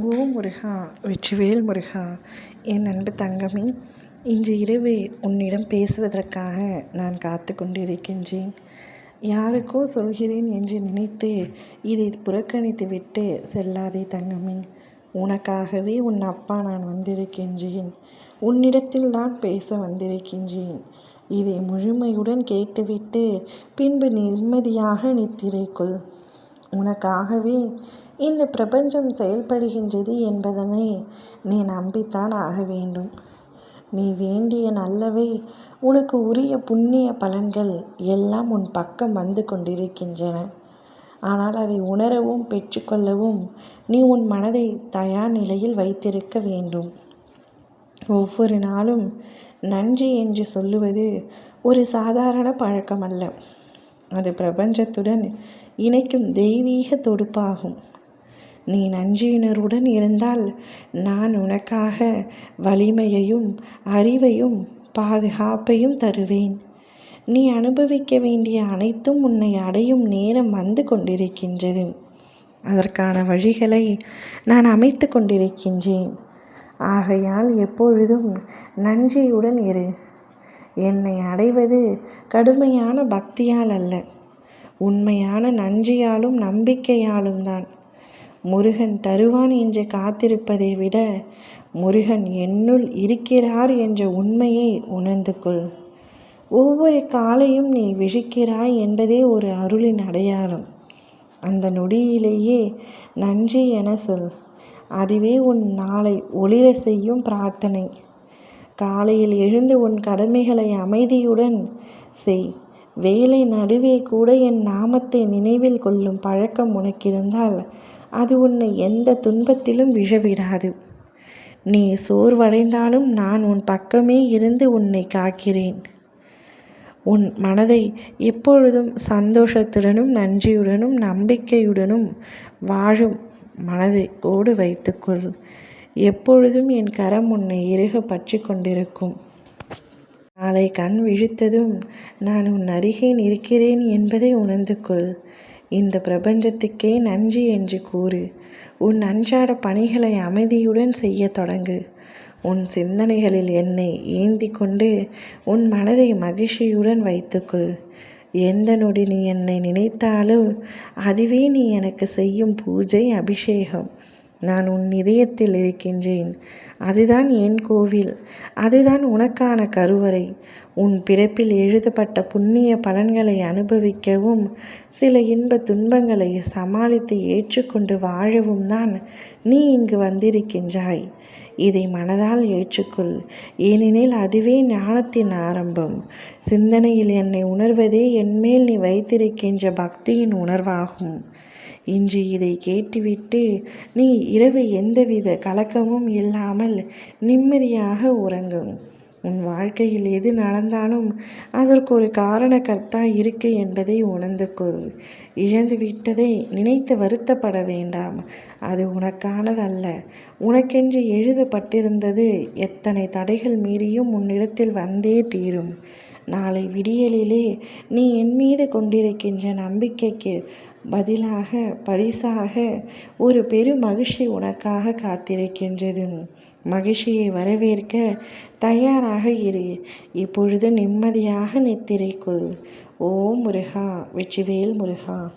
ஓ முருகா வெற்றிவேல் முருகா என் அன்பு தங்கமே இன்று இரவு உன்னிடம் பேசுவதற்காக நான் காத்து கொண்டிருக்கின்றேன். யாருக்கோ சொல்கிறேன் என்று நினைத்து இதை புறக்கணித்து விட்டு செல்லாதே தங்கமே உனக்காகவே உன் அப்பா நான் வந்திருக்கின்றேன். உன்னிடத்தில் தான் பேச வந்திருக்கின்றேன். இதை முழுமையுடன் கேட்டுவிட்டு பின்பு நிம்மதியாக நித்திரைக்குள் உனக்காகவே இந்த பிரபஞ்சம் செயல்படுகின்றது என்பதனை நீ நம்பித்தான் ஆக வேண்டும். நீ வேண்டிய நல்லவை உனக்கு உரிய புண்ணிய பலன்கள் எல்லாம் உன் பக்கம் வந்து கொண்டிருக்கின்றன. ஆனால் அதை உணரவும் பெற்றுக்கொள்ளவும் நீ உன் மனதை தயார் நிலையில் வைத்திருக்க வேண்டும். ஒவ்வொரு நாளும் நன்றி என்று சொல்லுவது ஒரு சாதாரண பழக்கமல்ல. அது பிரபஞ்சத்துடன் இணைக்கும் தெய்வீக தொடுப்பாகும். நீ நன்றியினருடன் இருந்தால் நான் உனக்காக வலிமையையும் அறிவையும் பாதுகாப்பையும் தருவேன். நீ அனுபவிக்க வேண்டிய அனைத்தும் உன்னை அடையும் நேரம் வந்து கொண்டிருக்கின்றது. அதற்கான வழிகளை நான் அமைத்து கொண்டிருக்கின்றேன். ஆகையால் எப்பொழுதும் நன்றியுடன் இரு. என்னை அடைவது கடுமையான பக்தியால் அல்ல. உண்மையான நன்றியாலும் நம்பிக்கையாலும் தான் முருகன் தருவான் என்று காத்திருப்பதை விட முருகன் என்னுள் இருக்கிறார் என்ற உண்மையை உணர்ந்து கொள். ஒவ்வொரு காலையும் நீ விழிக்கிறாய் என்பதே ஒரு அருளின் அடையாளம். அந்த நொடியிலேயே நன்றி என சொல். அதுவே உன் நாளை ஒளிர செய்யும் பிரார்த்தனை. காலையில் எழுந்து உன் கடமைகளை அமைதியுடன் செய். வேலை நடுவே கூட என் நாமத்தை நினைவில் கொள்ளும் பழக்கம் உனக்கிருந்தால் அது உன்னை எந்த துன்பத்திலும் விழவிடாது. நீ சோர்வடைந்தாலும் நான் உன் பக்கமே இருந்து உன்னை காக்கிறேன். உன் மனதை எப்பொழுதும் சந்தோஷத்துடனும் நன்றியுடனும் நம்பிக்கையுடனும் வாழும் மனதை ஓடு வைத்துக்கொள். எப்பொழுதும் என் கரம் உன்னை இறுக பற்றி கொண்டிருக்கும். நாளை கண் விழித்ததும் நான் உன் அருகே இருக்கிறேன் என்பதை உணர்ந்து கொள் இந்த பிரபஞ்சத்துக்கே நன்றி என்று கூறு. உன் அன்றாட பணிகளை அமைதியுடன் செய்ய தொடங்கு. உன் சிந்தனைகளில் என்னை ஏந்தி கொண்டு உன் மனதை மகிழ்ச்சியுடன் வைத்துக்கொள். எந்த நொடி நீ என்னை நினைத்தாலும் அதுவே நீ எனக்கு செய்யும் பூஜை அபிஷேகம். நான் உன் இதயத்தில் இருக்கின்றேன். அதுதான் என் கோவில். அதுதான் உனக்கான கருவறை. உன் பிறப்பில் எழுதப்பட்ட புண்ணிய பலன்களை அனுபவிக்கவும் சில இன்ப துன்பங்களை சமாளித்து ஏற்றுக்கொண்டு வாழவும் தான் நீ இங்கு வந்திருக்கின்றாய். இதை மனதால் ஏற்றுக்கொள். ஏனெனில் அதுவே ஞானத்தின் ஆரம்பம். சிந்தனையில் என்னை உணர்வதே என்மேல் நீ வைத்திருக்கின்ற பக்தியின் உணர்வாகும். இன்று இதை கேட்டுவிட்டு நீ இரவு எந்தவித கலக்கமும் இல்லாமல் நிம்மதியாக உறங்கும். உன் வாழ்க்கையில் எது நடந்தாலும் அதற்கு ஒரு காரணக்கர்த்தா இருக்கு என்பதை உணர்ந்து கொள். இழந்து விட்டதை நினைத்து வருத்தப்பட வேண்டாம். அது உனக்கானதல்ல. உனக்கென்று எழுதப்பட்டிருந்தது எத்தனை தடைகள் மீறியும் உன்னிடத்தில் வந்தே தீரும். நாளை விடியலிலே நீ என் மீது கொண்டிருக்கின்ற நம்பிக்கைக்கு பதிலாக பரிசாக ஒரு பெரு மகிழ்ச்சி உனக்காக காத்திருக்கின்றது. மகிழ்ச்சியை வரவேற்க தயாராக இரு. இப்பொழுது நிம்மதியாக நித்திரைக்குள் ஓ முருகா வெற்றிவேல் முருகா.